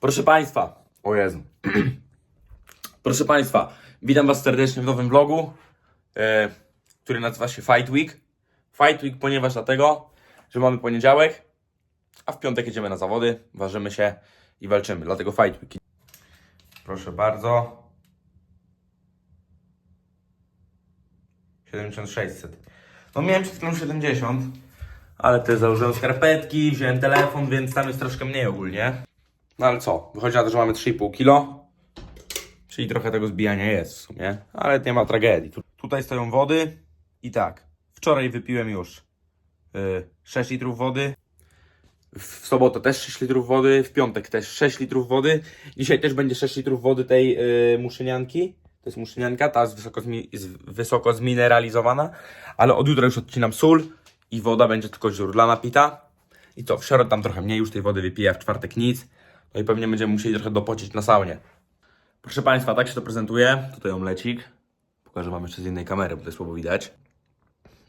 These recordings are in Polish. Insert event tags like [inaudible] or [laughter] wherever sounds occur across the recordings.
Proszę Państwa, o Jezu. [clears throat] Proszę Państwa, witam Was serdecznie w nowym vlogu, e, który nazywa się Fight Week. Fight Week, ponieważ dlatego, że mamy poniedziałek, a w piątek jedziemy na zawody, ważymy się i walczymy. Dlatego Fight Week. Proszę bardzo. 7600. No miałem przed chwilą 70, ale też założyłem skarpetki, wziąłem telefon, więc tam jest troszkę mniej ogólnie. No ale co, wychodzi na to, że mamy 3,5 kilo, czyli trochę tego zbijania jest w sumie, ale nie ma tragedii. Tu- Tutaj stoją wody i tak, wczoraj wypiłem już y, 6 litrów wody, w sobotę też 6 litrów wody, w piątek też 6 litrów wody, dzisiaj też będzie 6 litrów wody tej y, muszynianki, to jest muszynianka, ta jest wysoko, jest wysoko zmineralizowana, ale od jutra już odcinam sól i woda będzie tylko źródlana pita. I to, w środę tam trochę mniej już tej wody wypiję, a w czwartek nic. No i pewnie będziemy musieli trochę dopocić na saunie. Proszę Państwa, tak się to prezentuje. Tutaj omlecik. Pokażę Wam jeszcze z innej kamery, bo to jest słabo widać.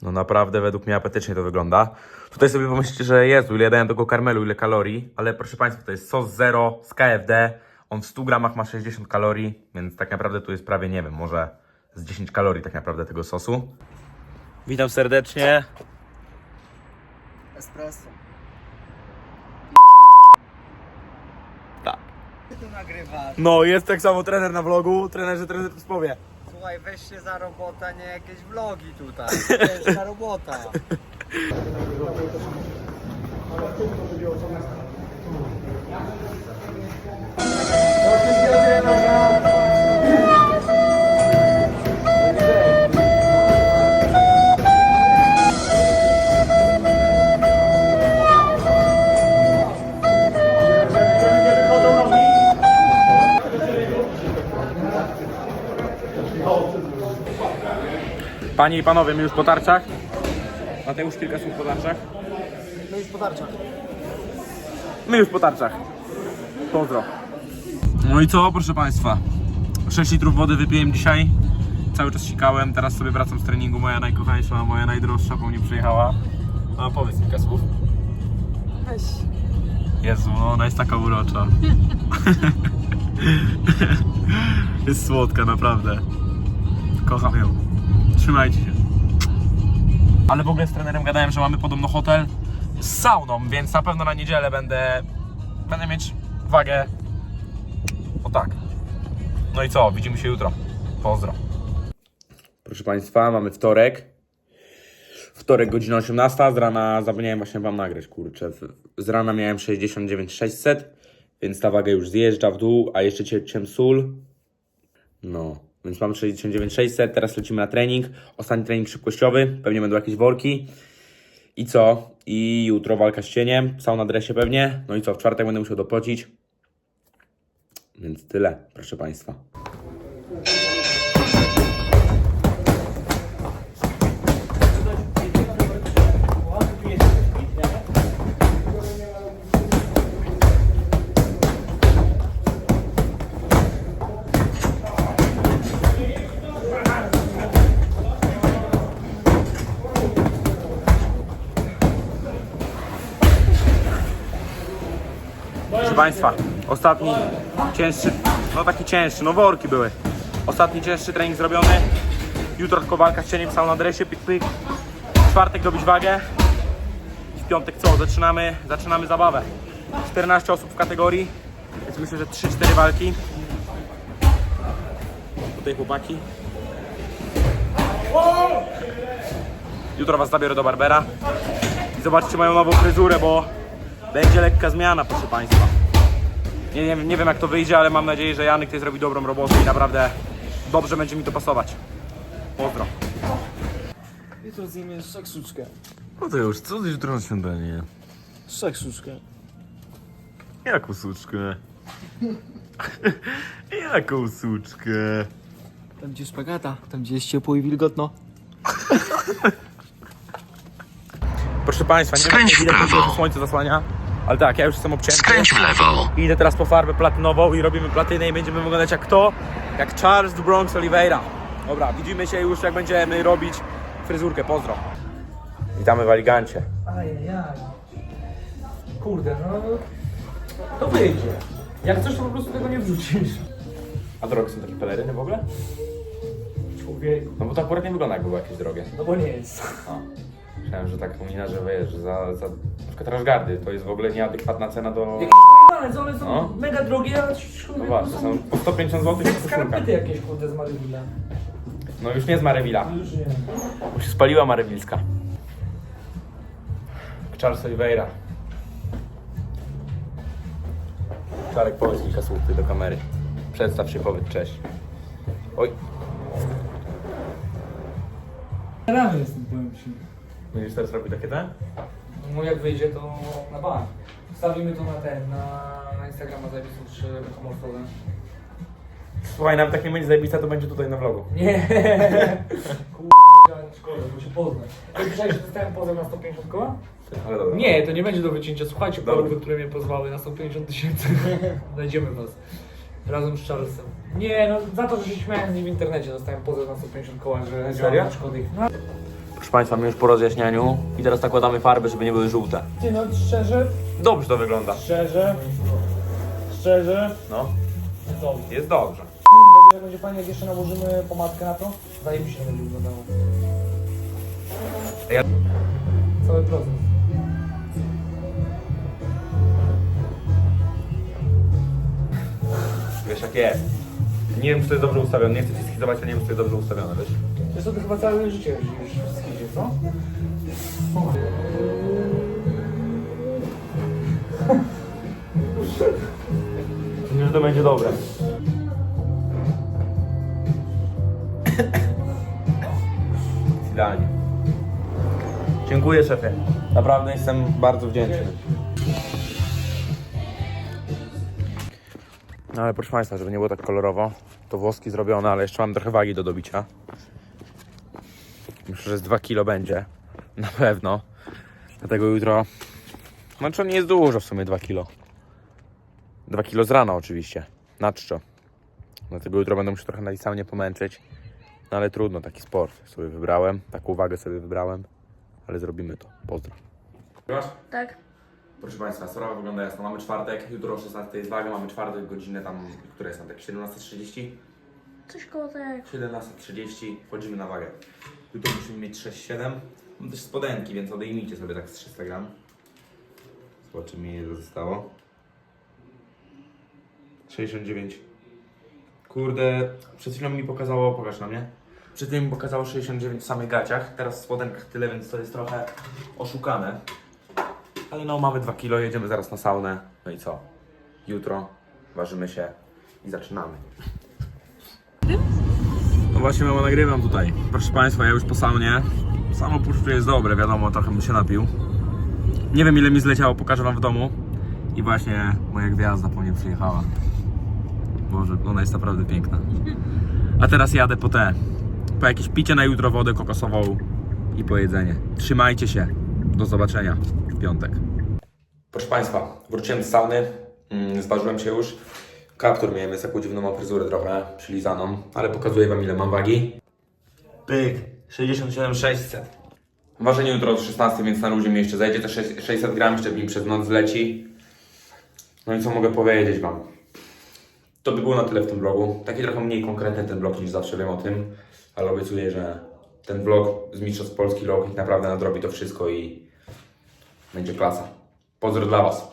No naprawdę według mnie apetycznie to wygląda. Tutaj sobie pomyślicie, że Jezu, ile dałem tego karmelu, ile kalorii, ale proszę Państwa, to jest sos zero z KFD. On w 100 gramach ma 60 kalorii, więc tak naprawdę tu jest prawie, nie wiem, może z 10 kalorii tak naprawdę tego sosu. Witam serdecznie. Espresso. Ty tu nagrywasz. No, jest tak samo trener na vlogu, trenerze, trener to powie. Słuchaj, weź się za robotę, nie jakieś vlogi tutaj. [laughs] Ciężka robota. Panie i panowie, my już po tarczach. Mateusz, kilka słów po tarczach. No już po tarczach. My już po tarczach. Pozdro. No i co, proszę państwa? 6 litrów wody wypiłem dzisiaj. Cały czas sikałem, teraz sobie wracam z treningu. Moja najkochańsza, moja najdroższa po mnie przyjechała. A powiedz kilka słów. Weź. Jezu, no ona jest taka urocza. [laughs] jest słodka, naprawdę. Kocham ją. Trzymajcie się. Ale w ogóle z trenerem gadałem, że mamy podobno hotel z sauną, więc na pewno na niedzielę będę, będę mieć wagę o tak. No i co, widzimy się jutro. Pozdro. Proszę Państwa, mamy wtorek. Wtorek, godzina 18, z rana zapomniałem właśnie Wam nagrać, kurczę. Z rana miałem 69 600, więc ta waga już zjeżdża w dół, a jeszcze cieciłem sól. No, więc mam 69 600, teraz lecimy na trening. Ostatni trening szybkościowy, pewnie będą jakieś worki. I co? I jutro walka z cieniem, sauna dresie pewnie. No i co, w czwartek będę musiał dopocić. Więc tyle, proszę Państwa. Państwa, ostatni cięższy, no taki cięższy, no worki były. Ostatni cięższy trening zrobiony. Jutro tylko walka z cieniem, na dresie, pyk, pyk. W czwartek dobić wagę. W piątek co? Zaczynamy, zaczynamy zabawę. 14 osób w kategorii, więc myślę, że 3-4 walki. Tutaj chłopaki. Jutro Was zabiorę do Barbera. I zobaczcie moją nową fryzurę, bo będzie lekka zmiana, proszę Państwa. Nie, nie, nie wiem jak to wyjdzie, ale mam nadzieję, że Janek tutaj zrobi dobrą robotę i naprawdę dobrze będzie mi to pasować. Pozdro. Jutro zjemy szakszuczkę. No to już, co ty jutro na śniadanie? Szakszuczkę. Jaką suczkę? [laughs] Jaką suczkę? Tam gdzie szpagata, tam gdzie jest ciepło i wilgotno. Proszę Państwa, nie Skręć wiem, w ile to prawo. słońce zasłania, ale tak, ja już jestem obcięty. Skręć w lewo. I idę teraz po farbę platynową i robimy platynę i będziemy wyglądać jak kto? Jak Charles the Bronx Oliveira. Dobra, widzimy się już jak będziemy robić fryzurkę, pozdro. Witamy w Aligancie. Ajajaj. Kurde, no... To wyjdzie. Jak coś, to po prostu tego nie wrzucisz. A drogie są takie peleryny w ogóle? Człowieku. No bo to akurat nie wygląda jakby były jakieś drogie. No bo nie jest. A. Myślałem, że tak pomina, że wiesz, że za, za... Rashgardy to jest w ogóle nieadekwatna cena do... Jakieś pojebane, co one są No. mega drogie, ale No właśnie, są po 150 zł Jak w koszulkach. skarpety jakieś kurde z Marywila. No już nie z Marewila. Już nie. Bo się spaliła Marewilska. Charles Oliveira. Czarek, powiedz kilka słów ty do kamery. Przedstaw się, powiedz cześć. Oj, Rany jestem, powiem ci. będziesz teraz robić takie te? No jak wyjdzie, to na bank. Wstawimy to na ten, na, na Instagrama zajebistą czy komortową. Słuchaj, nawet jak nie będzie zajebista, to będzie tutaj na vlogu. Nie. [laughs] Kurde, szkoda, bo się poznać. To myślałeś, że dostałem pozew na 150 koła? Ale dobra. Nie, to nie będzie do wycięcia. Słuchajcie, Dobra. które mnie pozwały na 150 tysięcy. [laughs] Znajdziemy was. Razem z Charlesem. Nie, no za to, że się śmiałem z nim w internecie, dostałem pozew na 150 koła, że Serio? działam na szkody. No, Proszę Państwa, my już po rozjaśnianiu i teraz nakładamy farby, żeby nie były żółte. ty no szczerze, Dobrze to wygląda. szczerze, szczerze, No, dobrze. jest dobrze. Jak będzie fajnie, jak jeszcze nałożymy pomadkę na to, zajebiście będzie wyglądało. Ja- Cały proces. Wiesz jak jest. Nie wiem, czy to jest dobrze ustawione. Nie chcę ci schizować, ale nie wiem, czy to jest dobrze ustawione, wiesz? Wiesz co, ty chyba całe życie już co? Nie, że to będzie dobre. Idealnie. Dziękuję szefie. Naprawdę jestem bardzo wdzięczny. No ale proszę Państwa, żeby nie było tak kolorowo, to włoski zrobione, ale jeszcze mam trochę wagi do dobicia. Myślę, że z 2 kilo będzie. Na pewno. Dlatego jutro... No to nie jest dużo w sumie 2 kilo. 2 kilo z rana oczywiście. Na czczo. Dlatego jutro będę musiał trochę na saunie pomęczyć. No ale trudno, taki sport sobie wybrałem. Taką uwagę sobie wybrałem. Ale zrobimy to. Pozdro. Tak. Proszę Państwa, sprawa wygląda jasno. Mamy czwartek, jutro o 16 jest waga, mamy czwartek, godzinę tam, która jest tam, tak 17.30? Coś koło tego. 17.30, wchodzimy na wagę. Jutro musimy mieć 6-7. Mam też spodenki, więc odejmijcie sobie tak z 300 gram. Zobaczymy ile zostało. 69. Kurde, przed chwilą mi pokazało, pokaż na mnie. Przed chwilą mi pokazało 69 w samych gaciach, teraz w spodenkach tyle, więc to jest trochę oszukane. Ale no, mamy 2 kilo, jedziemy zaraz na saunę. No i co? Jutro ważymy się i zaczynamy. No właśnie mamo nagrywam tutaj. Proszę Państwa, ja już po saunie. Samo poczucie jest dobre, wiadomo, trochę bym się napił. Nie wiem ile mi zleciało, pokażę Wam w domu. I właśnie moja gwiazda po mnie przyjechała. Boże, ona jest naprawdę piękna. A teraz jadę po te, po jakieś picie na jutro, wodę kokosową i po jedzenie. Trzymajcie się. Do zobaczenia w piątek. Proszę Państwa, wróciłem z sauny, mm, zważyłem się już. Kaptur miałem, jest taką dziwną fryzurę trochę przylizaną, ale pokazuję Wam ile mam wagi. Pyk, 67 600. Ważenie jutro od 16, więc na luzie mi jeszcze zajdzie te 6 600 gram, jeszcze mi przez noc zleci. No i co mogę powiedzieć Wam? To by było na tyle w tym vlogu. Taki trochę mniej konkretny ten vlog niż zawsze wiem o tym, ale obiecuję, że ten vlog z Mistrzostw Polski Low naprawdę nadrobi to wszystko i będzie klasa. Pozdro dla Was.